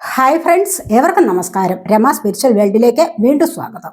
Hi friends ഏവർക്കും നമസ്കാരം. Rama spiritual വേൾഡിലേക്ക് വീണ്ടും സ്വാഗതം.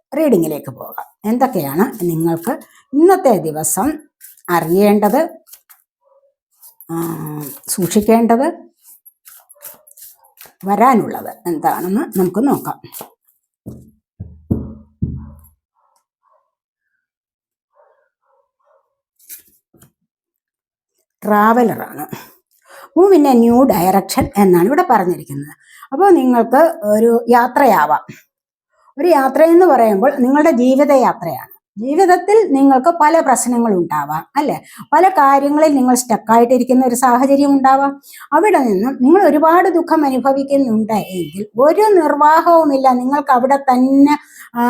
റീഡിങ്ങിലേക്ക് പോകാം. എന്തൊക്കെയാണ് നിങ്ങൾക്ക് ഇന്നത്തെ ദിവസം അറിയേണ്ടത്? സൂക്ഷിക്കേണ്ടത്? വരാനുള്ളത് എന്താണെന്ന് നമുക്ക് നോക്കാം. ട്രാവലറാണ്. Move in a new direction എന്നാണ് ഇവിടെ പറഞ്ഞിരിക്കുന്നത്. അപ്പോൾ നിങ്ങൾക്ക് ഒരു യാത്രയാവാം. ഒരു യാത്ര എന്ന് പറയുമ്പോൾ നിങ്ങളുടെ ജീവിതയാത്രയാണ്. ജീവിതത്തിൽ നിങ്ങൾക്ക് പല പ്രശ്നങ്ങൾ ഉണ്ടാവാം അല്ലെ? പല കാര്യങ്ങളിൽ നിങ്ങൾ സ്റ്റക്കായിട്ടിരിക്കുന്ന ഒരു സാഹചര്യം ഉണ്ടാവാം. അവിടെ നിന്നും നിങ്ങൾ ഒരുപാട് ദുഃഖം അനുഭവിക്കുന്നുണ്ട് എങ്കിൽ ഒരു നിർവാഹവുമില്ല. നിങ്ങൾക്ക് അവിടെ തന്നെ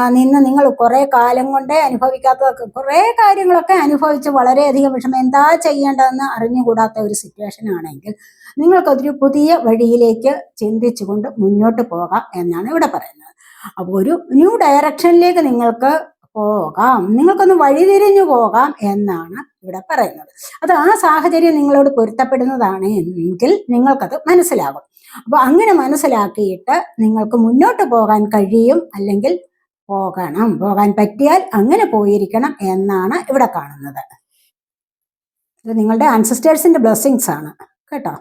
നിന്ന് നിങ്ങൾ കുറെ കാലം കൊണ്ടേ അനുഭവിക്കാത്ത കുറെ കാര്യങ്ങളൊക്കെ അനുഭവിച്ച് വളരെയധികം വിഷമം. എന്താ ചെയ്യേണ്ടതെന്ന് അറിഞ്ഞുകൂടാത്ത ഒരു സിറ്റുവേഷൻ ആണെങ്കിൽ നിങ്ങൾക്കൊരു പുതിയ വഴിയിലേക്ക് ചിന്തിച്ചുകൊണ്ട് മുന്നോട്ട് പോകാം എന്നാണ് ഇവിടെ പറയുന്നത്. അപ്പോൾ ഒരു ന്യൂ ഡയറക്ഷനിലേക്ക് നിങ്ങൾക്ക് പോകാം. നിങ്ങൾക്കൊന്ന് വഴിതിരിഞ്ഞു പോകാം എന്നാണ് ഇവിടെ പറയുന്നത്. അത് ആ സാഹചര്യം നിങ്ങളോട് പൊരുത്തപ്പെടുന്നതാണ് എങ്കിൽ നിങ്ങൾക്കത് മനസ്സിലാകും. അപ്പൊ അങ്ങനെ മനസ്സിലാക്കിയിട്ട് നിങ്ങൾക്ക് മുന്നോട്ട് പോകാൻ കഴിയും അല്ലെങ്കിൽ പോകണം. പോകാൻ പറ്റിയാൽ അങ്ങനെ പോയിരിക്കണം എന്നാണ് ഇവിടെ കാണുന്നത്. ഇത് നിങ്ങളുടെ അൻസിസ്റ്റേഴ്സിന്റെ ബ്ലെസ്സിങ്സ് ആണ്. കേട്ടോ?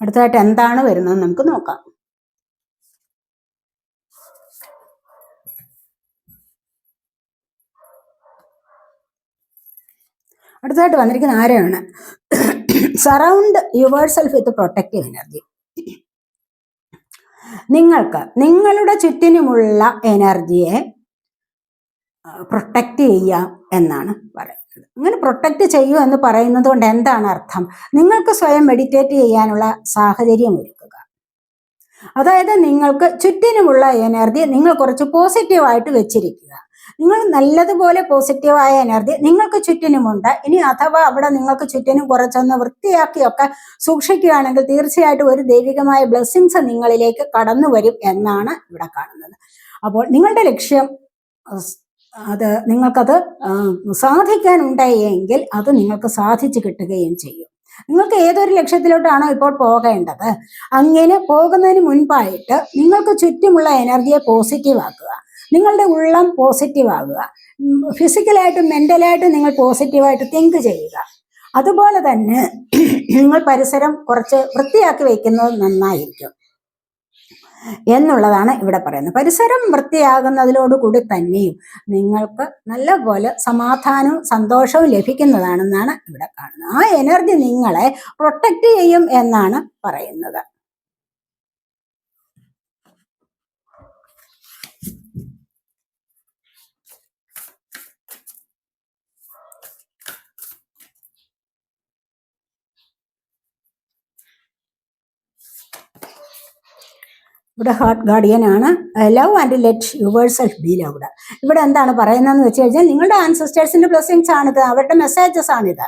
അടുത്തതായിട്ട് എന്താണ് വരുന്നത് നമുക്ക് നോക്കാം. അടുത്തതായിട്ട് വന്നിരിക്കുന്ന ആരെയാണ് surround yourself with protective energy നിങ്ങൾക്ക് നിങ്ങളുടെ ചുറ്റിനുമുള്ള എനർജിയെ പ്രൊട്ടക്റ്റ് ചെയ്യാം എന്നാണ് പറയുന്നത്. അങ്ങനെ പ്രൊട്ടക്റ്റ് ചെയ്യൂ എന്ന് പറയുന്നത് കൊണ്ട് എന്താണ് അർത്ഥം? നിങ്ങൾക്ക് സ്വയം മെഡിറ്റേറ്റ് ചെയ്യാനുള്ള സാഹചര്യം ഒരുക്കുക. അതായത് നിങ്ങൾക്ക് ചുറ്റിനുമുള്ള എനർജി നിങ്ങൾ കുറച്ച് പോസിറ്റീവായിട്ട് വെച്ചിരിക്കുക. നിങ്ങൾ നല്ലതുപോലെ പോസിറ്റീവായ എനർജി നിങ്ങൾക്ക് ചുറ്റിനുമുണ്ട്. ഇനി അഥവാ അവിടെ നിങ്ങൾക്ക് ചുറ്റിനും കുറച്ചൊന്ന് വൃത്തിയാക്കിയൊക്കെ സൂക്ഷിക്കുകയാണെങ്കിൽ തീർച്ചയായിട്ടും ഒരു ദൈവികമായ ബ്ലെസ്സിങ്സ് നിങ്ങളിലേക്ക് കടന്നു വരും എന്നാണ് ഇവിടെ കാണുന്നത്. അപ്പോൾ നിങ്ങളുടെ ലക്ഷ്യം അത് നിങ്ങൾക്കത് സാധിക്കാനുണ്ടായെങ്കിൽ സാധിക്കാനുണ്ട് അത് നിങ്ങൾക്ക് സാധിച്ചു കിട്ടുകയും ചെയ്യും. നിങ്ങൾക്ക് ഏതൊരു ലക്ഷ്യത്തിലോട്ടാണോ ഇപ്പോൾ പോകേണ്ടത് അങ്ങനെ പോകുന്നതിന് മുൻപായിട്ട് നിങ്ങൾക്ക് ചുറ്റുമുള്ള എനർജിയെ പോസിറ്റീവ് ആക്കുക. നിങ്ങളുടെ ഉള്ളം പോസിറ്റീവ് ആകുക. ഫിസിക്കലായിട്ടും മെന്റലായിട്ടും നിങ്ങൾ പോസിറ്റീവായിട്ട് തിങ്ക് ചെയ്യുക. അതുപോലെ തന്നെ നിങ്ങൾ പരിസരം കുറച്ച് വൃത്തിയാക്കി വയ്ക്കുന്നത് നന്നായിരിക്കും. എന്നുള്ളതാണ് ഇവിടെ പറയുന്നത്. പരിസരം വൃത്തിയാകുന്നതിലോടുകൂടി തന്നെയും നിങ്ങൾക്ക് നല്ല പോലെ സമാധാനവും സന്തോഷവും ലഭിക്കുന്നതാണെന്നാണ് ഇവിടെ കാണുന്നത്. ആ എനർജി നിങ്ങളെ പ്രൊട്ടക്റ്റ് ചെയ്യും എന്നാണ് പറയുന്നത്. ഇവിടെ ഹാർട്ട് ഗാർഡിയൻ ആണ്. Love and let yourself be loved ഇവിടെ എന്താണ് പറയുന്നതെന്ന് വെച്ച് കഴിഞ്ഞാൽ നിങ്ങളുടെ ആൻസിസ്റ്റേഴ്സിന്റെ ബ്ലെസ്സിങ്സ് ആണിത് അവരുടെ മെസ്സേജസ് ആണിത്.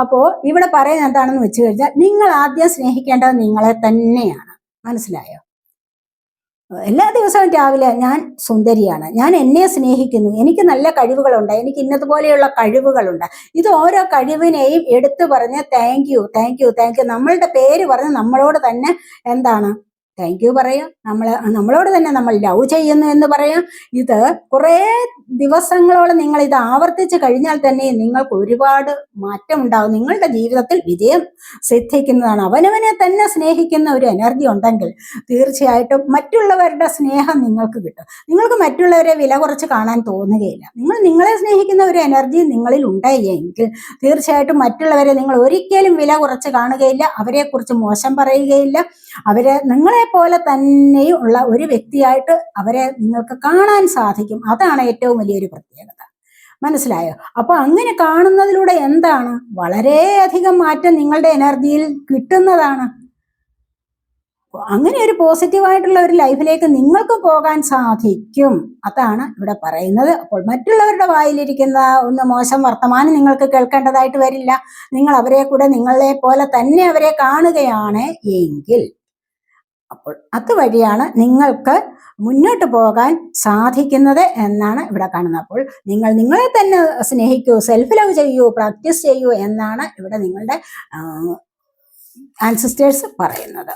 അപ്പോൾ ഇവിടെ പറയുന്നത് എന്താണെന്ന് വെച്ച് കഴിഞ്ഞാൽ നിങ്ങൾ ആദ്യം സ്നേഹിക്കേണ്ടത് നിങ്ങളെ തന്നെയാണ്. മനസ്സിലായോ? എല്ലാ ദിവസവും രാവിലെ ഞാൻ സുന്ദരിയാണ്. ഞാൻ എന്നെ സ്നേഹിക്കുന്നു. എനിക്ക് നല്ല കഴിവുകളുണ്ട്. എനിക്ക് ഇന്നതുപോലെയുള്ള കഴിവുകളുണ്ട്. ഇത് ഓരോ കഴിവിനെയും എടുത്തു പറഞ്ഞ് thank you thank you thank you നമ്മളുടെ പേര് പറഞ്ഞ് നമ്മളോട് തന്നെ എന്താണ് താങ്ക് യു പറയാം. നമ്മൾ നമ്മളോട് തന്നെ നമ്മൾ ലവ് ചെയ്യുന്നു എന്ന് പറയാം. ഇത് കുറേ ദിവസങ്ങളോളം നിങ്ങൾ ഇത് ആവർത്തിച്ച് കഴിഞ്ഞാൽ തന്നെ നിങ്ങൾക്ക് ഒരുപാട് മാറ്റം ഉണ്ടാവും. നിങ്ങളുടെ ജീവിതത്തിൽ വിജയം സിദ്ധിക്കുന്നതാണ്. അവനവനെ തന്നെ സ്നേഹിക്കുന്ന ഒരു എനർജി ഉണ്ടെങ്കിൽ തീർച്ചയായിട്ടും മറ്റുള്ളവരുടെ സ്നേഹം നിങ്ങൾക്ക് കിട്ടും. നിങ്ങൾക്ക് മറ്റുള്ളവരെ വില കുറച്ച് കാണാൻ തോന്നുകയില്ല. നിങ്ങൾ നിങ്ങളെ സ്നേഹിക്കുന്ന ഒരു എനർജി നിങ്ങളിൽ ഉണ്ടായെങ്കിൽ തീർച്ചയായിട്ടും മറ്റുള്ളവരെ നിങ്ങൾ ഒരിക്കലും വില കുറച്ച് കാണുകയില്ല. അവരെക്കുറിച്ച് മോശം പറയുകയില്ല. അവരെ നിങ്ങളെ പോലെ തന്നെയും ഉള്ള ഒരു വ്യക്തിയായിട്ട് അവരെ നിങ്ങൾക്ക് കാണാൻ സാധിക്കും. അതാണ് ഏറ്റവും വലിയൊരു പ്രത്യേകത. മനസ്സിലായോ? അപ്പൊ അങ്ങനെ കാണുന്നതിലൂടെ എന്താണ്? വളരെയധികം മാറ്റം നിങ്ങളുടെ എനർജിയിൽ കിട്ടുന്നതാണ്. അങ്ങനെ ഒരു പോസിറ്റീവായിട്ടുള്ള ഒരു ലൈഫിലേക്ക് നിങ്ങൾക്ക് പോകാൻ സാധിക്കും. അതാണ് ഇവിടെ പറയുന്നത്. അപ്പോൾ മറ്റുള്ളവരുടെ വായിലിരിക്കുന്ന ഒന്ന് മോശം വർത്തമാനം നിങ്ങൾക്ക് കേൾക്കേണ്ടതായിട്ട് വരില്ല. നിങ്ങൾ അവരെ കൂടെ നിങ്ങളെ പോലെ തന്നെ അവരെ കാണുകയാണ് എങ്കിൽ അപ്പോൾ അതുവഴിയാണ് നിങ്ങൾക്ക് മുന്നോട്ട് പോകാൻ സാധിക്കുന്നത് എന്നാണ് ഇവിടെ കാണുന്നത്. അപ്പോൾ നിങ്ങൾ നിങ്ങളെ തന്നെ സ്നേഹിക്കൂ സെൽഫ് ലവ് ചെയ്യൂ പ്രാക്ടീസ് ചെയ്യൂ എന്നാണ് ഇവിടെ നിങ്ങളുടെ ആൻസിസ്റ്റേഴ്സ് പറയുന്നത്.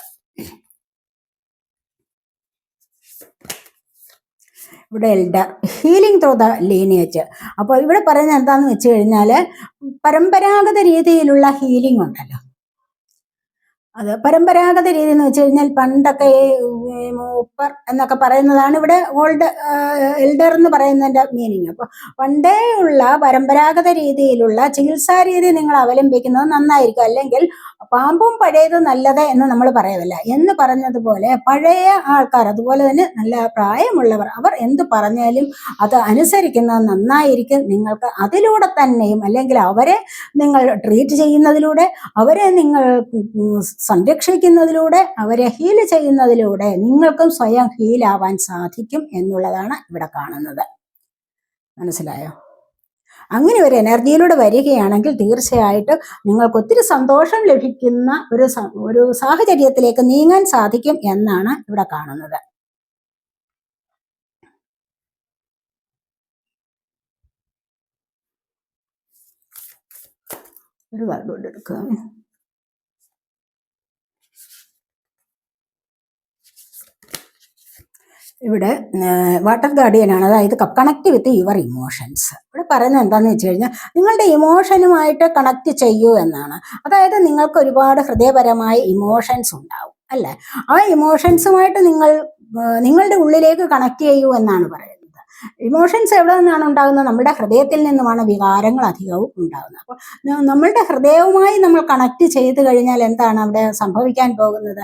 ഇവിടെ elder healing through the lineage അപ്പോൾ ഇവിടെ പറയുന്നത് എന്താണെന്ന് വെച്ച് കഴിഞ്ഞാൽ പരമ്പരാഗത രീതിയിലുള്ള ഹീലിംഗ് ഉണ്ടല്ലോ. അത് പരമ്പരാഗത രീതി എന്ന് വെച്ച് കഴിഞ്ഞാൽ പണ്ടൊക്കെ ഈ മൂപ്പർ എന്നൊക്കെ പറയുന്നതാണ് ഇവിടെ ഓൾഡ് എൽഡർ എന്ന് പറയുന്നതിന്റെ മീനിങ് അപ്പോൾ പണ്ടേ ഉള്ള പരമ്പരാഗത രീതിയിലുള്ള ചികിത്സാ രീതി നിങ്ങൾ അവലംബിക്കുന്നത് നന്നായിരിക്കും. അല്ലെങ്കിൽ പാമ്പും പഴയത് നല്ലത് എന്ന് നമ്മൾ പറയുന്നില്ല എന്ന് പറഞ്ഞതുപോലെ പഴയ ആൾക്കാർ അതുപോലെ തന്നെ നല്ല പ്രായമുള്ളവർ അവർ എന്ത് പറഞ്ഞാലും അത് അനുസരിക്കുന്നത് നന്നായിരിക്കും. നിങ്ങൾക്ക് അതിലൂടെ തന്നെയും അല്ലെങ്കിൽ അവരെ നിങ്ങൾ ട്രീറ്റ് ചെയ്യുന്നതിലൂടെ അവരെ നിങ്ങൾ സംരക്ഷിക്കുന്നതിലൂടെ അവരെ ഹീൽ ചെയ്യുന്നതിലൂടെ നിങ്ങൾക്കും സ്വയം ഹീലാവാൻ സാധിക്കും എന്നുള്ളതാണ് ഇവിടെ കാണുന്നത്. മനസ്സിലായോ? അങ്ങനെ ഒരു എനർജിയിലൂടെ വരികയാണെങ്കിൽ തീർച്ചയായിട്ടും നിങ്ങൾക്ക് ഒത്തിരി സന്തോഷം ലഭിക്കുന്ന ഒരു ഒരു സാഹചര്യത്തിലേക്ക് നീങ്ങാൻ സാധിക്കും എന്നാണ് ഇവിടെ കാണുന്നത്. ഒരു കാർഡ് എടുക്കുക ഇവിടെ വാട്ടർ ഗാർഡിയനാണ് അതായത് കണക്ട് വിത്ത് യുവർ ഇമോഷൻസ് ഇവിടെ പറയുന്നത് എന്താണെന്ന് വെച്ച് കഴിഞ്ഞാൽ നിങ്ങളുടെ ഇമോഷനുമായിട്ട് കണക്ട് ചെയ്യൂ എന്നാണ്. അതായത് നിങ്ങൾക്ക് ഒരുപാട് ഹൃദയപരമായ ഇമോഷൻസ് ഉണ്ടാവും അല്ലേ? ആ ഇമോഷൻസുമായിട്ട് നിങ്ങൾ നിങ്ങളുടെ ഉള്ളിലേക്ക് കണക്ട് ചെയ്യൂ എന്നാണ് പറയുന്നത്. ഇമോഷൻസ് എവിടെ നിന്നാണ് ഉണ്ടാകുന്നത്? നമ്മുടെ ഹൃദയത്തിൽ നിന്നുമാണ് വികാരങ്ങൾ അധികവും ഉണ്ടാകുന്നത്. അപ്പോൾ നമ്മളുടെ ഹൃദയവുമായി നമ്മൾ കണക്ട് ചെയ്ത് കഴിഞ്ഞാൽ എന്താണ് അവിടെ സംഭവിക്കാൻ പോകുന്നത്?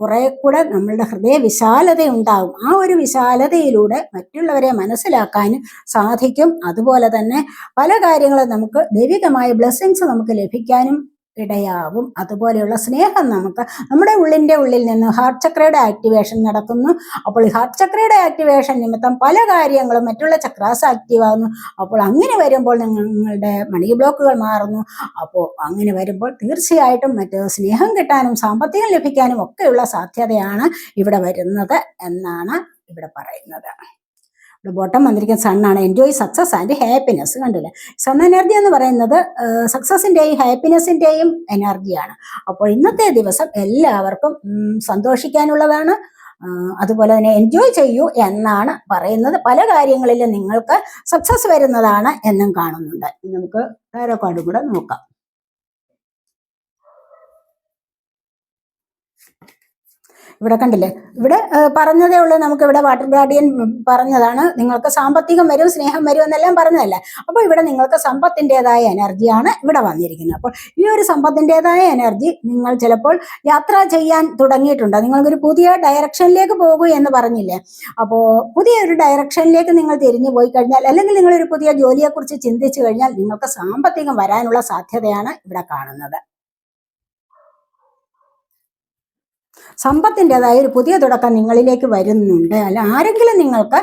കുറെ കൂടെ നമ്മളുടെ ഹൃദയ വിശാലത ഉണ്ടാകും. ആ ഒരു വിശാലതയിലൂടെ മറ്റുള്ളവരെ മനസ്സിലാക്കാനും സാധിക്കും. അതുപോലെ തന്നെ പല കാര്യങ്ങളും നമുക്ക് ദൈവികമായ ബ്ലെസ്സിങ്സ് നമുക്ക് ലഭിക്കാനും ഇടയാവും. അതുപോലെയുള്ള സ്നേഹം നമുക്ക് നമ്മുടെ ഉള്ളിന്റെ ഉള്ളിൽ നിന്ന് ഹാർട്ട് ചക്രയുടെ ആക്ടിവേഷൻ നടക്കുന്നു. അപ്പോൾ ഹാർട്ട് ചക്രയുടെ ആക്ടിവേഷൻ നിമിത്തം പല കാര്യങ്ങളും മറ്റുള്ള ചക്രാസ് ആക്റ്റീവ് ആകുന്നു. അപ്പോൾ അങ്ങനെ വരുമ്പോൾ നിങ്ങളുടെ മണി ബ്ലോക്കുകൾ മാറുന്നു. അപ്പോൾ അങ്ങനെ വരുമ്പോൾ തീർച്ചയായിട്ടും മറ്റ് സ്നേഹം കിട്ടാനും സാമ്പത്തികം ലഭിക്കാനും ഒക്കെയുള്ള സാധ്യതയാണ് ഇവിടെ വരുന്നത് എന്നാണ് ഇവിടെ പറയുന്നത്. ബോട്ടം വന്നിരിക്കുന്ന സണ്ണാണ് എൻജോയ് സക്സസ് ആൻഡ് ഹാപ്പിനെസ് കണ്ടില്ലേ? സൺ എനർജി എന്ന് പറയുന്നത് സക്സസിന്റെയും ഹാപ്പിനെസ്സിന്റെയും എനർജിയാണ് അപ്പോൾ ഇന്നത്തെ ദിവസം എല്ലാവർക്കും സന്തോഷിക്കാനുള്ളതാണ്. അതുപോലെ തന്നെ എൻജോയ് ചെയ്യൂ എന്നാണ് പറയുന്നത്. പല കാര്യങ്ങളിലും നിങ്ങൾക്ക് സക്സസ് വരുന്നതാണ് എന്നും കാണുന്നുണ്ട്. നമുക്ക് വേറെ കാർഡ് കൂടെ നോക്കാം. ഇവിടെ കണ്ടില്ലേ? ഇവിടെ പറഞ്ഞതേ ഉള്ളൂ. നമുക്ക് ഇവിടെ വാട്ടർ ഗാർഡിയൻ പറഞ്ഞതാണ്. നിങ്ങൾക്ക് സാമ്പത്തികം വരും സ്നേഹം വരും എന്നെല്ലാം പറഞ്ഞതല്ല? അപ്പോൾ ഇവിടെ നിങ്ങൾക്ക് സമ്പത്തിന്റെതായ എനർജിയാണ് ഇവിടെ വന്നിരിക്കുന്നത്. അപ്പോൾ ഈ ഒരു സമ്പത്തിന്റെതായ എനർജി നിങ്ങൾ ചിലപ്പോൾ യാത്ര ചെയ്യാൻ തുടങ്ങിയിട്ടുണ്ട്. നിങ്ങൾക്കൊരു പുതിയ ഡയറക്ഷനിലേക്ക് പോകൂ എന്ന് പറഞ്ഞില്ലേ? അപ്പോൾ പുതിയ ഒരു ഡയറക്ഷനിലേക്ക് നിങ്ങൾ തിരിഞ്ഞു പോയി കഴിഞ്ഞാൽ അല്ലെങ്കിൽ നിങ്ങളൊരു പുതിയ ജോലിയെക്കുറിച്ച് ചിന്തിച്ചു കഴിഞ്ഞാൽ നിങ്ങൾക്ക് സാമ്പത്തികം വരാനുള്ള സാധ്യതയാണ് ഇവിടെ കാണുന്നത്. സമ്പത്തിന്റെതായ ഒരു പുതിയ തുടക്കം നിങ്ങളിലേക്ക് വരുന്നുണ്ട്. അല്ല ആരെങ്കിലും നിങ്ങൾക്ക്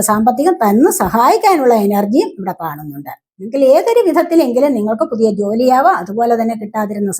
സാമ്പത്തികം തന്ന് സഹായിക്കാനുള്ള എനർജിയും ഇവിടെ കാണുന്നുണ്ട്. നിങ്ങൾക്ക് ഏതൊരു വിധത്തിലെങ്കിലും നിങ്ങൾക്ക് പുതിയ ജോലിയാവാം അതുപോലെ തന്നെ കിട്ടാതിരുന്ന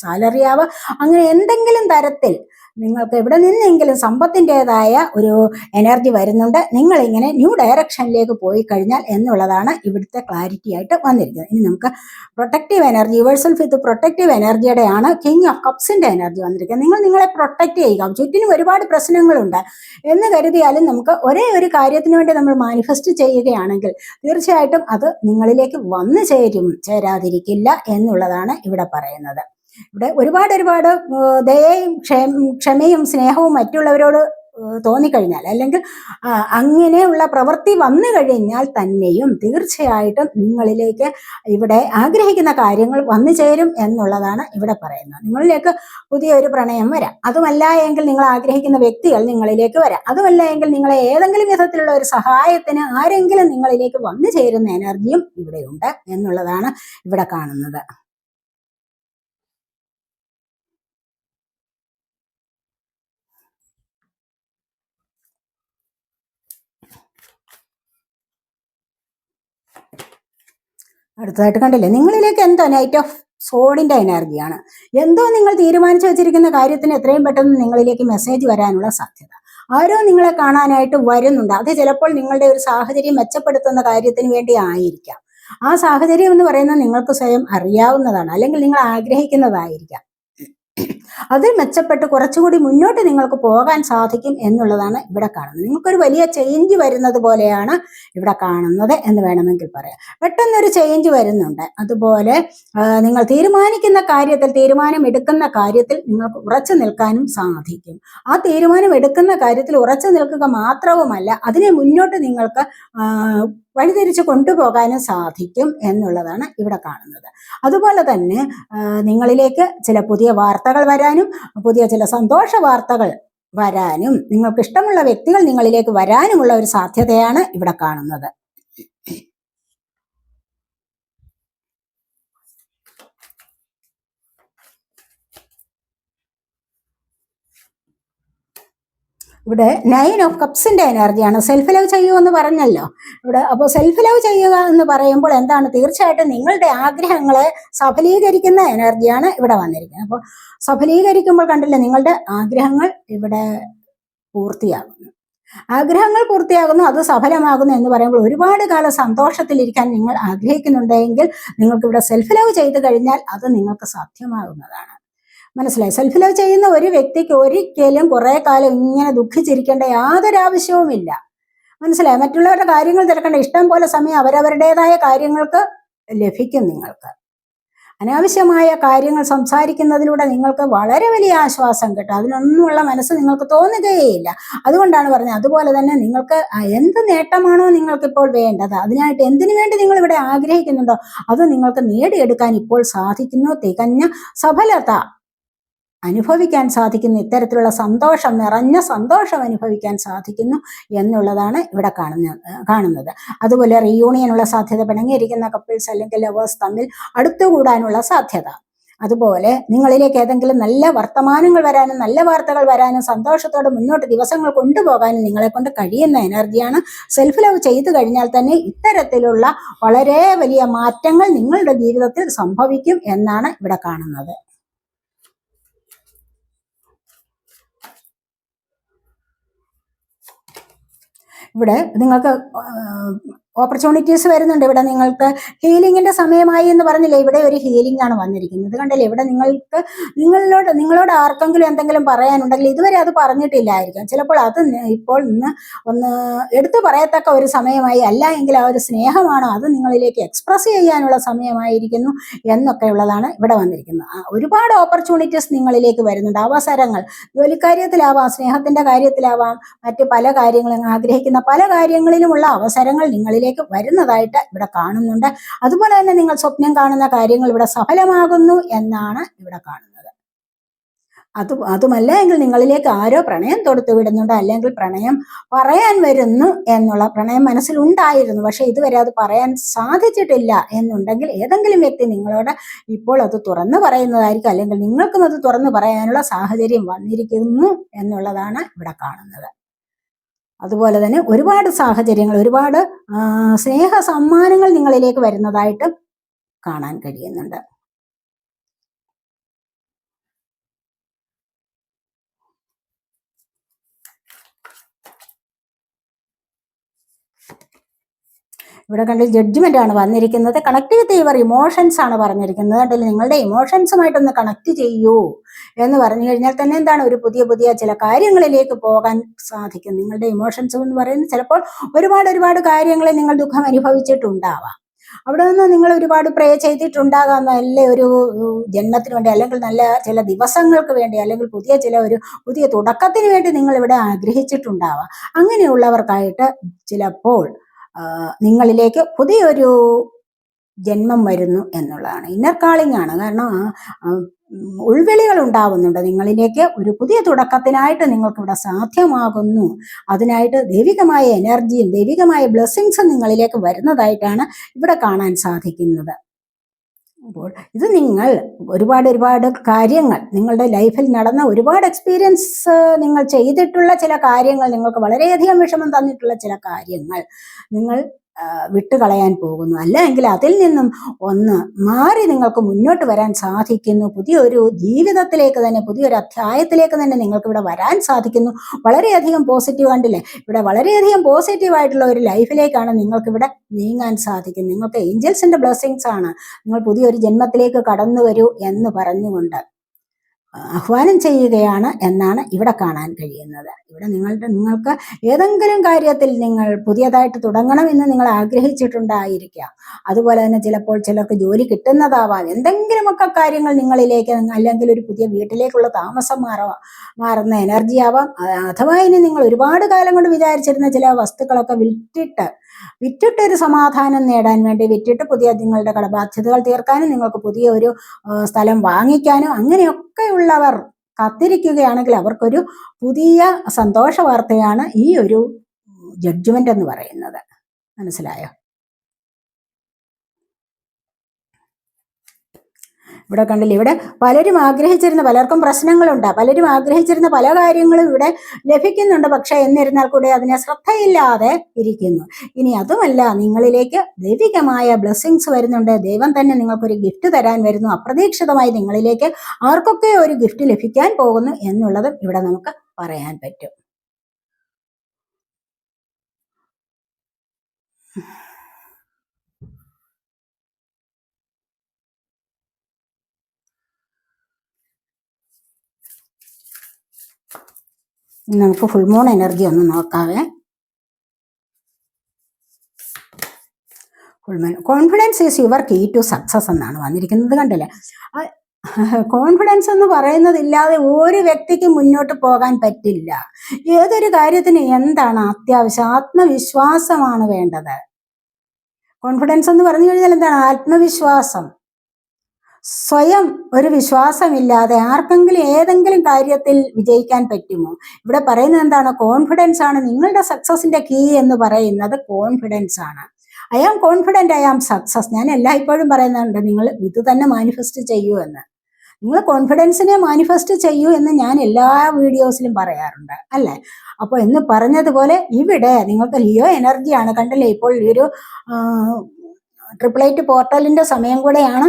സാലറി ആവാം. അങ്ങനെ എന്തെങ്കിലും തരത്തിൽ നിങ്ങൾക്ക് എവിടെ നിന്നെങ്കിലും സമ്പത്തിന്റെതായ ഒരു എനർജി വരുന്നുണ്ട് നിങ്ങളിങ്ങനെ ന്യൂ ഡയറക്ഷനിലേക്ക് പോയി കഴിഞ്ഞാൽ എന്നുള്ളതാണ് ഇവിടുത്തെ ക്ലാരിറ്റി ആയിട്ട് വന്നിരിക്കുന്നത്. ഇനി നമുക്ക് protective energy universal with protective എനർജിയുടെ ആണ് കിങ് ഓഫ് കപ്സിന്റെ എനർജി വന്നിരിക്കുന്നത്. നിങ്ങൾ നിങ്ങളെ പ്രൊട്ടക്റ്റ് ചെയ്യുക. ചുറ്റിനും ഒരുപാട് പ്രശ്നങ്ങളുണ്ട്. എന്ന് കരുതിയാലും നമുക്ക് ഒരേ ഒരു കാര്യത്തിന് വേണ്ടി നമ്മൾ മാനിഫെസ്റ്റ് ചെയ്യുകയാണെങ്കിൽ തീർച്ചയായിട്ടും അത് നിങ്ങളിലേക്ക് വന്നു ചേരും ചേരാതിരിക്കില്ല എന്നുള്ളതാണ് ഇവിടെ പറയുന്നത്. ഇവിടെ ഒരുപാട് ഒരുപാട് ദയയും ക്ഷമയും സ്നേഹവും മറ്റുള്ളവരോട് തോന്നിക്കഴിഞ്ഞാൽ അല്ലെങ്കിൽ അങ്ങനെയുള്ള പ്രവൃത്തി വന്നു കഴിഞ്ഞാൽ തന്നെയും തീർച്ചയായിട്ടും നിങ്ങളിലേക്ക് ഇവിടെ ആഗ്രഹിക്കുന്ന കാര്യങ്ങൾ വന്നു ചേരും എന്നുള്ളതാണ് ഇവിടെ പറയുന്നത്. നിങ്ങളിലേക്ക് പുതിയൊരു പ്രണയം വരാം. അതുമല്ല എങ്കിൽ നിങ്ങൾ ആഗ്രഹിക്കുന്ന വ്യക്തികൾ നിങ്ങളിലേക്ക് വരാം. അതുമല്ല എങ്കിൽ നിങ്ങളെ ഏതെങ്കിലും വിധത്തിലുള്ള ഒരു സഹായത്തിന് ആരെങ്കിലും നിങ്ങളിലേക്ക് വന്നു ചേരുന്ന എനർജിയും ഇവിടെയുണ്ട് എന്നുള്ളതാണ് ഇവിടെ കാണുന്നത്. അടുത്തതായിട്ട് കണ്ടില്ലേ? നിങ്ങളിലേക്ക് എന്തോ നൈറ്റ് ഓഫ് സോഡിന്റെ എനർജിയാണ് എന്തോ നിങ്ങൾ തീരുമാനിച്ചു വെച്ചിരിക്കുന്ന കാര്യത്തിന് എത്രയും പെട്ടെന്ന് നിങ്ങളിലേക്ക് മെസ്സേജ് വരാനുള്ള സാധ്യത. ആരോ നിങ്ങളെ കാണാനായിട്ട് വരുന്നുണ്ട്. അത് ചിലപ്പോൾ നിങ്ങളുടെ ഒരു സാഹചര്യം മെച്ചപ്പെടുത്തുന്ന കാര്യത്തിന് വേണ്ടി ആയിരിക്കാം. ആ സാഹചര്യം എന്ന് പറയുന്നത് നിങ്ങൾക്ക് സ്വയം അറിയാവുന്നതാണ്. അല്ലെങ്കിൽ നിങ്ങൾ ആഗ്രഹിക്കുന്നതായിരിക്കാം. അതിൽ മെച്ചപ്പെട്ട് കുറച്ചുകൂടി മുന്നോട്ട് നിങ്ങൾക്ക് പോകാൻ സാധിക്കും എന്നുള്ളതാണ് ഇവിടെ കാണുന്നത്. നിങ്ങൾക്കൊരു വലിയ ചേഞ്ച് വരുന്നത് പോലെയാണ് ഇവിടെ കാണുന്നത് എന്ന് വേണമെങ്കിൽ പറയാം. പെട്ടെന്നൊരു ചേഞ്ച് വരുന്നുണ്ട്. അതുപോലെ നിങ്ങൾ തീരുമാനിക്കുന്ന കാര്യത്തിൽ തീരുമാനം എടുക്കുന്ന കാര്യത്തിൽ നിങ്ങൾക്ക് ഉറച്ചു നിൽക്കാനും സാധിക്കും. ആ തീരുമാനം എടുക്കുന്ന കാര്യത്തിൽ ഉറച്ചു നിൽക്കുക മാത്രവുമല്ല അതിനെ മുന്നോട്ട് നിങ്ങൾക്ക് വഴിതിരിച്ച് കൊണ്ടുപോകാനും സാധിക്കും എന്നുള്ളതാണ് ഇവിടെ കാണുന്നത്. അതുപോലെ തന്നെ നിങ്ങളിലേക്ക് ചില പുതിയ വാർത്തകൾ വരാനും പുതിയ ചില സന്തോഷ വാർത്തകൾ വരാനും നിങ്ങൾക്ക് ഇഷ്ടമുള്ള വ്യക്തികൾ നിങ്ങളിലേക്ക് വരാനുമുള്ള ഒരു സാധ്യതയാണ് ഇവിടെ കാണുന്നത്. ഇവിടെ നയൻ ഓഫ് കപ്സിന്റെ എനർജിയാണ് സെൽഫ് ലവ് ചെയ്യുക എന്ന് പറഞ്ഞല്ലോ. ഇവിടെ അപ്പോൾ സെൽഫ് ലവ് ചെയ്യുക എന്ന് പറയുമ്പോൾ എന്താണ്? തീർച്ചയായിട്ടും നിങ്ങളുടെ ആഗ്രഹങ്ങളെ സഫലീകരിക്കുന്ന എനർജിയാണ് ഇവിടെ വന്നിരിക്കുന്നത്. അപ്പോൾ സഫലീകരിക്കുമ്പോൾ കണ്ടില്ലേ നിങ്ങളുടെ ആഗ്രഹങ്ങൾ ഇവിടെ പൂർത്തിയാകുന്നു. ആഗ്രഹങ്ങൾ പൂർത്തിയാകുന്നു അത് സഫലമാകുന്നു എന്ന് പറയുമ്പോൾ ഒരുപാട് കാലം സന്തോഷത്തിലിരിക്കാൻ നിങ്ങൾ ആഗ്രഹിക്കുന്നുണ്ടെങ്കിൽ നിങ്ങൾക്ക് ഇവിടെ സെൽഫ് ലവ് ചെയ്തു കഴിഞ്ഞാൽ അത് നിങ്ങൾക്ക് സാധ്യമാകുന്നതാണ്. മനസ്സിലായി. സെൽഫ് ലവ് ചെയ്യുന്ന ഒരു വ്യക്തിക്ക് ഒരിക്കലും കുറെ കാലം ഇങ്ങനെ ദുഃഖിച്ചിരിക്കേണ്ട യാതൊരു ആവശ്യവുമില്ല. മനസ്സിലായി? മറ്റുള്ളവരുടെ കാര്യങ്ങൾ തിരക്കേണ്ട ഇഷ്ടം പോലെ സമയം അവരവരുടേതായ കാര്യങ്ങൾക്ക് ലഭിക്കും നിങ്ങൾക്ക്. അനാവശ്യമായ കാര്യങ്ങൾ സംസാരിക്കുന്നതിലൂടെ നിങ്ങൾക്ക് വളരെ വലിയ ആശ്വാസം കിട്ടും. അതിനൊന്നുമുള്ള മനസ്സ് നിങ്ങൾക്ക് തോന്നുകയേയില്ല. അതുകൊണ്ടാണ് പറഞ്ഞത് അതുപോലെ തന്നെ നിങ്ങൾക്ക് എന്ത് നേട്ടമാണോ നിങ്ങൾക്ക് ഇപ്പോൾ വേണ്ടത് അതിനായിട്ട് എന്തിനു വേണ്ടി നിങ്ങൾ ഇവിടെ ആഗ്രഹിക്കുന്നുണ്ടോ അത് നിങ്ങൾക്ക് നേടിയെടുക്കാൻ ഇപ്പോൾ സാധിക്കുന്നു. തികഞ്ഞ സഫലത. അനുഭവിക്കാൻ സാധിക്കുന്നു. ഇത്തരത്തിലുള്ള സന്തോഷം നിറഞ്ഞ സന്തോഷം അനുഭവിക്കാൻ സാധിക്കുന്നു എന്നുള്ളതാണ് ഇവിടെ കാണുന്ന കാണുന്നത്. അതുപോലെ റീയൂണിയനുള്ള സാധ്യത പിണങ്ങിയിരിക്കുന്ന കപ്പിൾസ് അല്ലെങ്കിൽ ലവേഴ്സ് തമ്മിൽ അടുത്തുകൂടാനുള്ള സാധ്യത. അതുപോലെ നിങ്ങളിലേക്ക് ഏതെങ്കിലും നല്ല വർത്തമാനങ്ങൾ വരാനും നല്ല വാർത്തകൾ വരാനും സന്തോഷത്തോടെ മുന്നോട്ട് ദിവസങ്ങൾ കൊണ്ടുപോകാനും നിങ്ങളെ കൊണ്ട് കഴിയുന്ന എനർജിയാണ് സെൽഫ് ലവ് ചെയ്തു കഴിഞ്ഞാൽ തന്നെ ഇത്തരത്തിലുള്ള വളരെ വലിയ മാറ്റങ്ങൾ നിങ്ങളുടെ ജീവിതത്തിൽ സംഭവിക്കും എന്നാണ് ഇവിടെ കാണുന്നത്. ഇവിടെ നിങ്ങൾക്ക് ഓപ്പർച്യൂണിറ്റീസ് വരുന്നുണ്ട്. ഇവിടെ നിങ്ങൾക്ക് ഹീലിംഗിന്റെ സമയമായി എന്ന് പറഞ്ഞില്ല? ഇവിടെ ഒരു ഹീലിംഗ് ആണ് വന്നിരിക്കുന്നത്. കണ്ടില്ലേ? ഇവിടെ നിങ്ങൾക്ക് നിങ്ങളോട് നിങ്ങളോട് ആർക്കെങ്കിലും എന്തെങ്കിലും പറയാനുണ്ടെങ്കിൽ ഇതുവരെ അത് പറഞ്ഞിട്ടില്ലായിരിക്കാം. ചിലപ്പോൾ അത് ഇപ്പോൾ ഇന്ന് ഒന്ന് എടുത്തു പറയത്തക്ക ഒരു സമയമായി അല്ല എങ്കിൽ ആ ഒരു സ്നേഹമാണോ അത് നിങ്ങളിലേക്ക് എക്സ്പ്രസ് ചെയ്യാനുള്ള സമയമായിരിക്കുന്നു എന്നൊക്കെ ഉള്ളതാണ് ഇവിടെ വന്നിരിക്കുന്നത്. ഒരുപാട് ഓപ്പർച്യൂണിറ്റീസ് നിങ്ങളിലേക്ക് വരുന്നുണ്ട്. അവസരങ്ങൾ. ജോലിക്കാര്യത്തിലാവാം സ്നേഹത്തിന്റെ കാര്യത്തിലാവാം മറ്റ് പല കാര്യങ്ങളും ആഗ്രഹിക്കുന്ന പല കാര്യങ്ങളിലുമുള്ള അവസരങ്ങൾ നിങ്ങളിലേക്ക് വരുന്നതായിട്ട് ഇവിടെ കാണുന്നുണ്ട്. അതുപോലെ തന്നെ നിങ്ങൾ സ്വപ്നം കാണുന്ന കാര്യങ്ങൾ ഇവിടെ സഫലമാകുന്നു എന്നാണ് ഇവിടെ കാണുന്നത്. അത് അതുമല്ല എങ്കിൽ നിങ്ങളിലേക്ക് ആരോ പ്രണയം തൊടുത്തു വിടുന്നുണ്ട് അല്ലെങ്കിൽ പ്രണയം പറയാൻ വരുന്നു എന്നുള്ള പ്രണയം മനസ്സിലുണ്ടായിരുന്നു പക്ഷെ ഇതുവരെ അത് പറയാൻ സാധിച്ചിട്ടില്ല എന്നുണ്ടെങ്കിൽ ഏതെങ്കിലും വ്യക്തി നിങ്ങളോട് ഇപ്പോൾ അത് തുറന്നു പറയുന്നതായിരിക്കും. അല്ലെങ്കിൽ നിങ്ങൾക്കും അത് തുറന്നു പറയാനുള്ള സാഹചര്യം വന്നിരിക്കുന്നു എന്നുള്ളതാണ് ഇവിടെ കാണുന്നത്. അതുപോലെ തന്നെ ഒരുപാട് സാഹചര്യങ്ങൾ ഒരുപാട് സ്നേഹ സമ്മാനങ്ങൾ നിങ്ങളിലേക്ക് വരുന്നതായിട്ട് കാണാൻ കഴിയുന്നുണ്ട്. ഇവിടെ കണ്ടിൽ ജഡ്ജ്മെന്റ് ആണ് വന്നിരിക്കുന്നത്. കണക്ട് വിത്ത് യുവർ ഇമോഷൻസ് ആണ് പറഞ്ഞിരിക്കുന്നത്. കണ്ടില്ലേ നിങ്ങളുടെ ഇമോഷൻസുമായിട്ടൊന്ന് കണക്ട് ചെയ്യൂ എന്ന് പറഞ്ഞു കഴിഞ്ഞാൽ തന്നെ എന്താണ് ഒരു പുതിയ പുതിയ ചില കാര്യങ്ങളിലേക്ക് പോകാൻ സാധിക്കും. നിങ്ങളുടെ ഇമോഷൻസ് എന്ന് പറയുന്നത് ചിലപ്പോൾ ഒരുപാട് ഒരുപാട് കാര്യങ്ങളിൽ നിങ്ങൾ ദുഃഖം അനുഭവിച്ചിട്ടുണ്ടാവാം. അവിടെ നിന്ന് നിങ്ങൾ ഒരുപാട് പ്രേ ചെയ്തിട്ടുണ്ടാകാം നല്ല ഒരു ജന്മത്തിന് വേണ്ടി അല്ലെങ്കിൽ നല്ല ചില ദിവസങ്ങൾക്ക് വേണ്ടി അല്ലെങ്കിൽ പുതിയ ചില ഒരു പുതിയ തുടക്കത്തിന് വേണ്ടി നിങ്ങൾ ഇവിടെ ആഗ്രഹിച്ചിട്ടുണ്ടാവാം. അങ്ങനെയുള്ളവർക്കായിട്ട് ചിലപ്പോൾ നിങ്ങളിലേക്ക് പുതിയൊരു ജന്മം വരുന്നു എന്നുള്ളതാണ്. ഇന്നർ കാളിംഗ് ആണ്. കാരണം ഉൾവിളികൾ ഉണ്ടാവുന്നുണ്ട്. നിങ്ങളിലേക്ക് ഒരു പുതിയ തുടക്കത്തിനായിട്ട് നിങ്ങൾക്ക് ഇവിടെ സാധ്യമാകുന്നു. അതിനായിട്ട് ദൈവികമായ എനർജിയും ദൈവികമായ ബ്ലെസ്സിങ്സും നിങ്ങളിലേക്ക് വരുന്നതായിട്ടാണ് ഇവിടെ കാണാൻ സാധിക്കുന്നത്. അപ്പോൾ ഇത് നിങ്ങൾ ഒരുപാട് ഒരുപാട് കാര്യങ്ങൾ നിങ്ങളുടെ ലൈഫിൽ നടന്ന ഒരുപാട് എക്സ്പീരിയൻസ് നിങ്ങൾ ചെയ്തിട്ടുള്ള ചില കാര്യങ്ങൾ നിങ്ങൾക്ക് വളരെയധികം വിഷമം തന്നിട്ടുള്ള ചില കാര്യങ്ങൾ നിങ്ങൾ വിട്ടുകളയാൻ പോകുന്നു. അല്ലെങ്കിൽ അതിൽ നിന്നും ഒന്ന് മാറി നിങ്ങൾക്ക് മുന്നോട്ട് വരാൻ സാധിക്കുന്നു. പുതിയൊരു ജീവിതത്തിലേക്ക് തന്നെ പുതിയൊരു അധ്യായത്തിലേക്ക് തന്നെ നിങ്ങൾക്ക് ഇവിടെ വരാൻ സാധിക്കുന്നു. വളരെയധികം പോസിറ്റീവ് കണ്ടില്ലേ? ഇവിടെ വളരെയധികം പോസിറ്റീവ് ആയിട്ടുള്ള ഒരു ലൈഫിലേക്കാണ് നിങ്ങൾക്ക് ഇവിടെ നീങ്ങാൻ സാധിക്കുന്നത്. നിങ്ങൾക്ക് ഏഞ്ചൽസിന്റെ ബ്ലെസ്സിങ്സ് ആണ്. നിങ്ങൾ പുതിയൊരു ജന്മത്തിലേക്ക് കടന്നു വരൂ എന്ന് പറഞ്ഞുകൊണ്ട്. ആഹ്വാനം ചെയ്യുകയാണ് എന്നാണ് ഇവിടെ കാണാൻ കഴിയുന്നത്. ഇവിടെ നിങ്ങളുടെ നിങ്ങൾക്ക് ഏതെങ്കിലും കാര്യത്തിൽ നിങ്ങൾ പുതിയതായിട്ട് തുടങ്ങണമെന്ന് നിങ്ങൾ ആഗ്രഹിച്ചിട്ടുണ്ടായിരിക്കാം. അതുപോലെ തന്നെ ചിലപ്പോൾ ചിലർക്ക് ജോലി കിട്ടുന്നതാവാം. എന്തെങ്കിലുമൊക്കെ കാര്യങ്ങൾ നിങ്ങളിലേക്ക് അല്ലെങ്കിൽ ഒരു പുതിയ വീട്ടിലേക്കുള്ള താമസം മാറാം മാറുന്ന എനർജി ആവാം. അഥവാ ഇനി നിങ്ങൾ ഒരുപാട് കാലം കൊണ്ട് വിചാരിച്ചിരുന്ന ചില വസ്തുക്കളൊക്കെ വിറ്റിട്ട് വിറ്റിട്ട് ഒരു സമാധാനം നേടാൻ വേണ്ടി വിറ്റിട്ട് പുതിയ നിങ്ങളുടെ കടബാധ്യതകൾ തീർക്കാനും നിങ്ങൾക്ക് പുതിയ ഒരു സ്ഥലം വാങ്ങിക്കാനും അങ്ങനെയൊക്കെയുള്ളവർ കാത്തിരിക്കുകയാണെങ്കിൽ അവർക്കൊരു പുതിയ സന്തോഷ വാർത്തയാണ് ഈ ഒരു ജഡ്ജ്മെന്റ് എന്ന് പറയുന്നത്. മനസ്സിലായോ? ഇവിടെ കണ്ടില്ല? ഇവിടെ പലരും ആഗ്രഹിച്ചിരുന്ന പലർക്കും പ്രശ്നങ്ങളുണ്ട്. പലരും ആഗ്രഹിച്ചിരുന്ന പല കാര്യങ്ങളും ഇവിടെ ലഭിക്കുന്നുണ്ട്. പക്ഷേ എന്നിരുന്നാൽ കൂടി അതിനെ ശ്രദ്ധയില്ലാതെ ഇരിക്കുന്നു. ഇനി അതുമല്ല നിങ്ങളിലേക്ക് ദൈവികമായ ബ്ലെസ്സിങ്സ് വരുന്നുണ്ട്. ദൈവം തന്നെ നിങ്ങൾക്കൊരു ഗിഫ്റ്റ് തരാൻ വരുന്നു. അപ്രതീക്ഷിതമായി നിങ്ങളിലേക്ക് ആർക്കൊക്കെ ഒരു ഗിഫ്റ്റ് ലഭിക്കാൻ പോകുന്നു എന്നുള്ളതും ഇവിടെ നമുക്ക് പറയാൻ പറ്റും. നമുക്ക് ഫുൾ മൂൺ എനർജി ഒന്ന് നോക്കാവേ. Full moon confidence is your key to success എന്നാണ് വന്നിരിക്കുന്നത് കണ്ടില്ലേ? കോൺഫിഡൻസ് എന്ന് പറയുന്നതില്ലാതെ ഒരു വ്യക്തിക്ക് മുന്നോട്ട് പോകാൻ പറ്റില്ല. ഏതൊരു കാര്യത്തിന് എന്താണ് അത്യാവശ്യം? ആത്മവിശ്വാസമാണ് വേണ്ടത്. കോൺഫിഡൻസ് എന്ന് പറഞ്ഞു കഴിഞ്ഞാൽ എന്താണ്? ആത്മവിശ്വാസം. സ്വയം ഒരു വിശ്വാസമില്ലാതെ ആർക്കെങ്കിലും ഏതെങ്കിലും കാര്യത്തിൽ വിജയിക്കാൻ പറ്റുമോ? ഇവിടെ പറയുന്നത് എന്താണ്? കോൺഫിഡൻസ് ആണ് നിങ്ങളുടെ സക്സസിന്റെ കീ എന്ന് പറയുന്നത് കോൺഫിഡൻസ് ആണ്. I am confident I am success ഞാൻ എല്ലായ്പ്പോഴും പറയുന്നുണ്ട് നിങ്ങൾ ഇത് തന്നെ മാനിഫെസ്റ്റ് ചെയ്യൂ എന്ന്. നിങ്ങൾ കോൺഫിഡൻസിനെ മാനിഫെസ്റ്റ് ചെയ്യൂ എന്ന് ഞാൻ എല്ലാ വീഡിയോസിലും പറയാറുണ്ട് അല്ലേ? അപ്പോൾ എന്ന് പറഞ്ഞതുപോലെ ഇവിടെ നിങ്ങൾക്ക് ലിയോ എനർജിയാണ്. കണ്ടില്ലേ? ഇപ്പോൾ ഈ ഒരു ട്രിപ്പിൾ എയ്റ്റ് പോർട്ടലിന്റെ സമയം കൂടെയാണ്.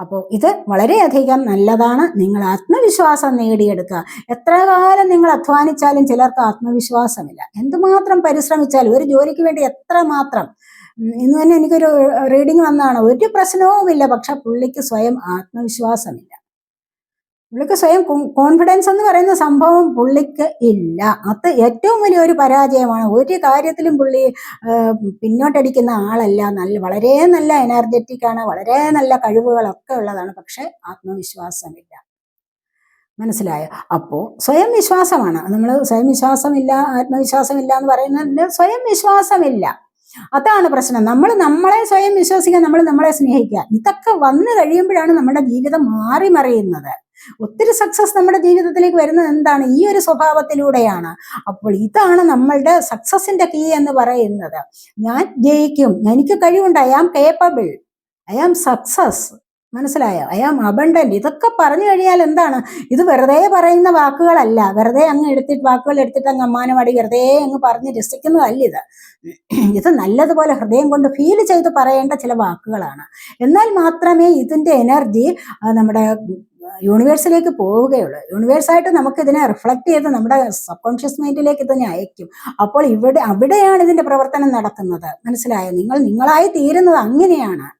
അപ്പോൾ ഇത് വളരെയധികം നല്ലതാണ്. നിങ്ങൾ ആത്മവിശ്വാസം നേടിയെടുക്കുക. എത്ര കാലം നിങ്ങൾ അധ്വാനിച്ചാലും ചിലർക്ക് ആത്മവിശ്വാസമില്ല. എന്തുമാത്രം പരിശ്രമിച്ചാലും ഒരു ജോലിക്ക് വേണ്ടി എത്ര മാത്രം. ഉം, ഇന്ന് തന്നെ എനിക്കൊരു റീഡിങ് വന്നതാണ്. ഒരു പ്രശ്നവുമില്ല. പക്ഷെ പുള്ളിക്ക് സ്വയം ആത്മവിശ്വാസമില്ല. പുള്ളിക്ക് സ്വയം കോൺഫിഡൻസ് എന്ന് പറയുന്ന സംഭവം പുള്ളിക്ക് ഇല്ല. അത് ഏറ്റവും വലിയൊരു പരാജയമാണ്. ഒരു കാര്യത്തിലും പുള്ളി പിന്നോട്ടടിക്കുന്ന ആളല്ല. നല്ല വളരെ നല്ല എനർജറ്റിക് ആണ്. വളരെ നല്ല കഴിവുകളൊക്കെ ഉള്ളതാണ്. പക്ഷെ ആത്മവിശ്വാസമില്ല. മനസ്സിലായോ? അപ്പോൾ സ്വയം വിശ്വാസമാണ്. നമ്മൾ സ്വയം വിശ്വാസമില്ല ആത്മവിശ്വാസമില്ല എന്ന് പറയുന്നത് സ്വയം വിശ്വാസമില്ല. അതാണ് പ്രശ്നം. നമ്മൾ നമ്മളെ സ്വയം വിശ്വസിക്കുക നമ്മൾ നമ്മളെ സ്നേഹിക്കുക. ഇതൊക്കെ വന്നു കഴിയുമ്പോഴാണ് നമ്മുടെ ജീവിതം മാറി മറിയുന്നത് ഒത്തിരി സക്സസ് നമ്മുടെ ജീവിതത്തിലേക്ക് വരുന്നത് എന്താണ്? ഈ ഒരു സ്വഭാവത്തിലൂടെയാണ്. അപ്പോൾ ഇതാണ് നമ്മളുടെ സക്സസിന്റെ കീ എന്ന് പറയുന്നത്. ഞാൻ ജയിക്കും. എനിക്ക് കഴിവുണ്ട്. I am capable I am success മനസ്സിലായോ? ഐ ആം അബണ്ടന്റ് ഇതൊക്കെ പറഞ്ഞു കഴിഞ്ഞാൽ എന്താണ്? ഇത് വെറുതെ പറയുന്ന വാക്കുകളല്ല. വെറുതെ അങ്ങ് എടുത്തിട്ട് വാക്കുകൾ എടുത്തിട്ട് അങ്ങ് അമ്മാനമാടി വെറുതെ അങ്ങ് പറഞ്ഞ് രസിക്കുന്നതല്ല ഇത്. ഇത് നല്ലതുപോലെ ഹൃദയം കൊണ്ട് ഫീൽ ചെയ്ത് പറയേണ്ട ചില വാക്കുകളാണ്. എന്നാൽ മാത്രമേ ഇതിന്റെ എനർജി നമ്മുടെ യൂണിവേഴ്സിലേക്ക് പോവുകയുള്ളൂ. യൂണിവേഴ്സായിട്ട് നമുക്ക് ഇതിനെ റിഫ്ലക്ട് ചെയ്ത് നമ്മുടെ സബ് കോൺഷ്യസ് മൈൻഡിലേക്ക് തന്നെ അയക്കും. അപ്പോൾ ഇവിടെ അവിടെയാണ് ഇതിന്റെ പ്രവർത്തനം നടക്കുന്നത്. മനസ്സിലായോ? നിങ്ങൾ നിങ്ങളായി തീരുന്നത് അങ്ങനെയാണ്.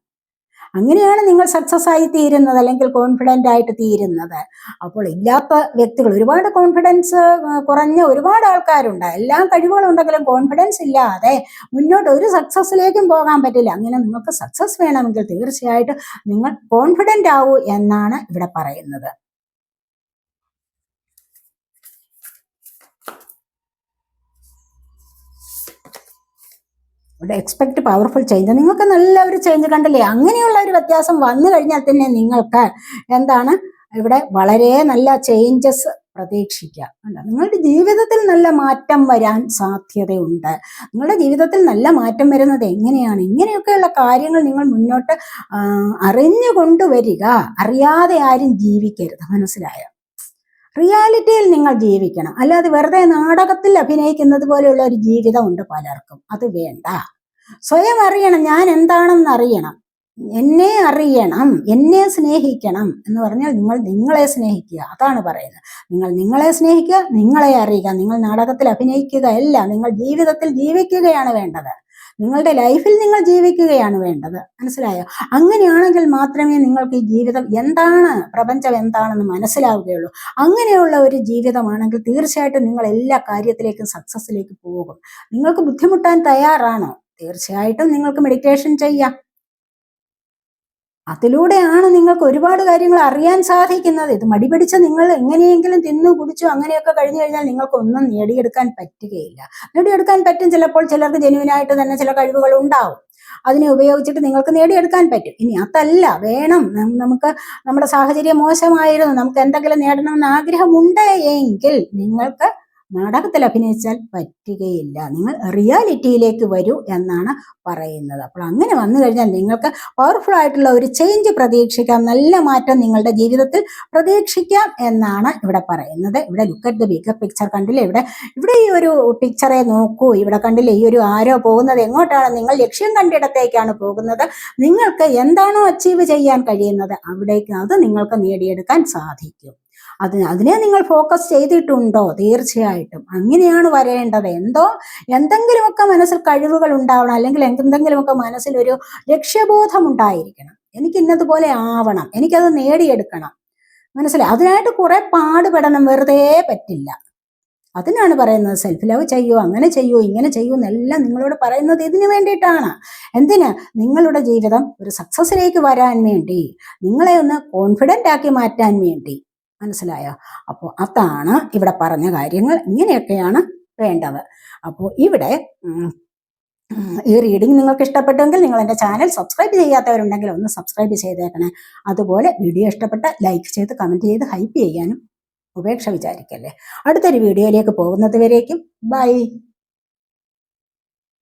അങ്ങനെയാണ് നിങ്ങൾ സക്സസ് ആയി തീരുന്നത് അല്ലെങ്കിൽ കോൺഫിഡന്റ് ആയിട്ട് തീരുന്നത്. അപ്പോൾ ഇല്ലാത്ത വ്യക്തികൾ ഒരുപാട് കോൺഫിഡൻസ് കുറഞ്ഞ ഒരുപാട് ആൾക്കാരുണ്ട്. എല്ലാം കഴിവുകളുണ്ടെങ്കിലും കോൺഫിഡൻസ് ഇല്ലാതെ മുന്നോട്ട് ഒരു സക്സസ്സിലേക്കും പോകാൻ പറ്റില്ല. അങ്ങനെ നിങ്ങൾക്ക് സക്സസ് വേണമെങ്കിൽ തീർച്ചയായിട്ടും നിങ്ങൾ കോൺഫിഡന്റ് ആവൂ എന്നാണ് ഇവിടെ പറയുന്നത്. ഇവിടെ എക്സ്പെക്ട് പവർഫുൾ ചേഞ്ച് നിങ്ങൾക്ക് നല്ല ഒരു ചേഞ്ച് കണ്ടില്ലേ? അങ്ങനെയുള്ള ഒരു വ്യത്യാസം വന്നു കഴിഞ്ഞാൽ തന്നെ നിങ്ങൾക്ക് എന്താണ്? ഇവിടെ വളരെ നല്ല ചേഞ്ചസ് പ്രതീക്ഷിക്കാം. അല്ല നിങ്ങളുടെ ജീവിതത്തിൽ നല്ല മാറ്റം വരാൻ സാധ്യതയുണ്ട്. നിങ്ങളുടെ ജീവിതത്തിൽ നല്ല മാറ്റം വരുന്നത് എങ്ങനെയാണ്? ഇങ്ങനെയൊക്കെയുള്ള കാര്യങ്ങൾ നിങ്ങൾ മുന്നോട്ട് അറിഞ്ഞു കൊണ്ടുവരിക അറിയാതെ ആരും ജീവിക്കരുത്. മനസ്സിലായോ? റിയാലിറ്റിയിൽ നിങ്ങൾ ജീവിക്കണം. അല്ലാതെ വെറുതെ നാടകത്തിൽ അഭിനയിക്കുന്നത് പോലെയുള്ള ഒരു ജീവിതം ഉണ്ട് പലർക്കും. അത് വേണ്ട. സ്വയം അറിയണം. ഞാൻ എന്താണെന്ന് അറിയണം. എന്നെ അറിയണം. എന്നെ സ്നേഹിക്കണം എന്ന് പറഞ്ഞാൽ നിങ്ങൾ നിങ്ങളെ സ്നേഹിക്കുക. അതാണ് പറയുന്നത്. നിങ്ങൾ നിങ്ങളെ സ്നേഹിക്കുക നിങ്ങളെ അറിയുക. നിങ്ങൾ നാടകത്തിൽ അഭിനയിക്കുകയല്ല നിങ്ങൾ ജീവിതത്തിൽ ജീവിക്കുകയാണ് വേണ്ടത്. നിങ്ങളുടെ ലൈഫിൽ നിങ്ങൾ ജീവിക്കുകയാണ് വേണ്ടത്. മനസ്സിലായോ? അങ്ങനെയാണെങ്കിൽ മാത്രമേ നിങ്ങൾക്ക് ഈ ജീവിതം എന്താണ് പ്രപഞ്ചം എന്താണെന്ന് മനസ്സിലാവുകയുള്ളൂ. അങ്ങനെയുള്ള ഒരു ജീവിതമാണെങ്കിൽ തീർച്ചയായിട്ടും നിങ്ങൾ എല്ലാ കാര്യത്തിലേക്കും സക്സസ്സിലേക്ക് പോകും. നിങ്ങൾക്ക് ബുദ്ധിമുട്ടാൻ തയ്യാറാണോ? തീർച്ചയായിട്ടും നിങ്ങൾക്ക് മെഡിറ്റേഷൻ ചെയ്യാം. അതിലൂടെയാണ് നിങ്ങൾക്ക് ഒരുപാട് കാര്യങ്ങൾ അറിയാൻ സാധിക്കുന്നത്. ഇത് മടിപിടിച്ച് നിങ്ങൾ എങ്ങനെയെങ്കിലും തിന്നു കുടിച്ചു അങ്ങനെയൊക്കെ കഴിഞ്ഞു കഴിഞ്ഞാൽ നിങ്ങൾക്ക് ഒന്നും നേടിയെടുക്കാൻ പറ്റുകയില്ല. നേടിയെടുക്കാൻ പറ്റും ചിലപ്പോൾ ചിലർക്ക് ജെനുവിനായിട്ട് തന്നെ ചില കഴിവുകൾ ഉണ്ടാവും. അതിനെ ഉപയോഗിച്ചിട്ട് നിങ്ങൾക്ക് നേടിയെടുക്കാൻ പറ്റും. ഇനി അതല്ല വേണം. നമുക്ക് നമ്മുടെ സാഹചര്യം മോശമായിരുന്നു. നമുക്ക് എന്തെങ്കിലും നേടണമെന്ന് ആഗ്രഹമുണ്ട് എങ്കിൽ നിങ്ങൾക്ക് നാടകത്തിൽ അഭിനയിച്ചാൽ പറ്റുകയില്ല. നിങ്ങൾ റിയാലിറ്റിയിലേക്ക് വരൂ എന്നാണ് പറയുന്നത്. അപ്പോൾ അങ്ങനെ വന്നു കഴിഞ്ഞാൽ നിങ്ങൾക്ക് പവർഫുൾ ആയിട്ടുള്ള ഒരു ചേഞ്ച് പ്രതീക്ഷിക്കാം. നല്ല മാറ്റം നിങ്ങളുടെ ജീവിതത്തിൽ പ്രതീക്ഷിക്കാം എന്നാണ് ഇവിടെ പറയുന്നത്. ഇവിടെ look at the bigger picture കണ്ടില്ലേ? ഇവിടെ ഇവിടെ ഈ ഒരു പിക്ചറെ നോക്കൂ. ഇവിടെ കണ്ടില്ലേ? ഈ ഒരു ആരോ പോകുന്നത് എങ്ങോട്ടാണ്? നിങ്ങൾ ലക്ഷ്യം കണ്ടിടത്തേക്കാണ് പോകുന്നത്. നിങ്ങൾക്ക് എന്താണോ അച്ചീവ് ചെയ്യാൻ കഴിയുന്നത് അവിടേക്ക് അത് നിങ്ങൾക്ക് നേടിയെടുക്കാൻ സാധിക്കും. അത് അതിനെ നിങ്ങൾ ഫോക്കസ് ചെയ്തിട്ടുണ്ടോ? തീർച്ചയായിട്ടും. അങ്ങനെയാണ് വരേണ്ടത്. എന്തോ എന്തെങ്കിലുമൊക്കെ മനസ്സിൽ കഴിവുകൾ ഉണ്ടാവണം. അല്ലെങ്കിൽ എന്തെങ്കിലുമൊക്കെ മനസ്സിൽ ഒരു ലക്ഷ്യബോധം ഉണ്ടായിരിക്കണം. എനിക്ക് ഇന്നതുപോലെ ആവണം. എനിക്കത് നേടിയെടുക്കണം. മനസ്സിലായി? അതിനായിട്ട് കുറെ പാടുപെടണം. വെറുതെ പറ്റില്ല. അതിനാണ് പറയുന്നത്. സെൽഫ് ലവ് ചെയ്യൂ അങ്ങനെ ചെയ്യൂ ഇങ്ങനെ ചെയ്യൂ എന്നെല്ലാം നിങ്ങളോട് പറയുന്നത് ഇതിനു വേണ്ടിയിട്ടാണ്. എന്തിന്? നിങ്ങളുടെ ജീവിതം ഒരു സക്സസ്സിലേക്ക് വരാൻ വേണ്ടി. നിങ്ങളെ ഒന്ന് കോൺഫിഡന്റ് ആക്കി മാറ്റാൻ വേണ്ടി. മനസ്സിലായോ? അപ്പോൾ അതാണ് ഇവിടെ പറഞ്ഞ കാര്യങ്ങൾ. ഇങ്ങനെയൊക്കെയാണ് വേണ്ടത്. അപ്പോൾ ഇവിടെ ഈ റീഡിംഗ് നിങ്ങൾക്ക് ഇഷ്ടപ്പെട്ടെങ്കിൽ നിങ്ങൾ എന്റെ ചാനൽ സബ്സ്ക്രൈബ് ചെയ്യാത്തവരുണ്ടെങ്കിൽ ഒന്ന് സബ്സ്ക്രൈബ് ചെയ്തേക്കണേ. അതുപോലെ വീഡിയോ ഇഷ്ടപ്പെട്ട ലൈക്ക് ചെയ്ത് കമന്റ് ചെയ്ത് ഹൈപ്പ് ചെയ്യാനും ഉപേക്ഷ വിചാരിക്കല്ലേ. അടുത്തൊരു വീഡിയോയിലേക്ക് പോകുന്നത് വരേക്കും. ബൈ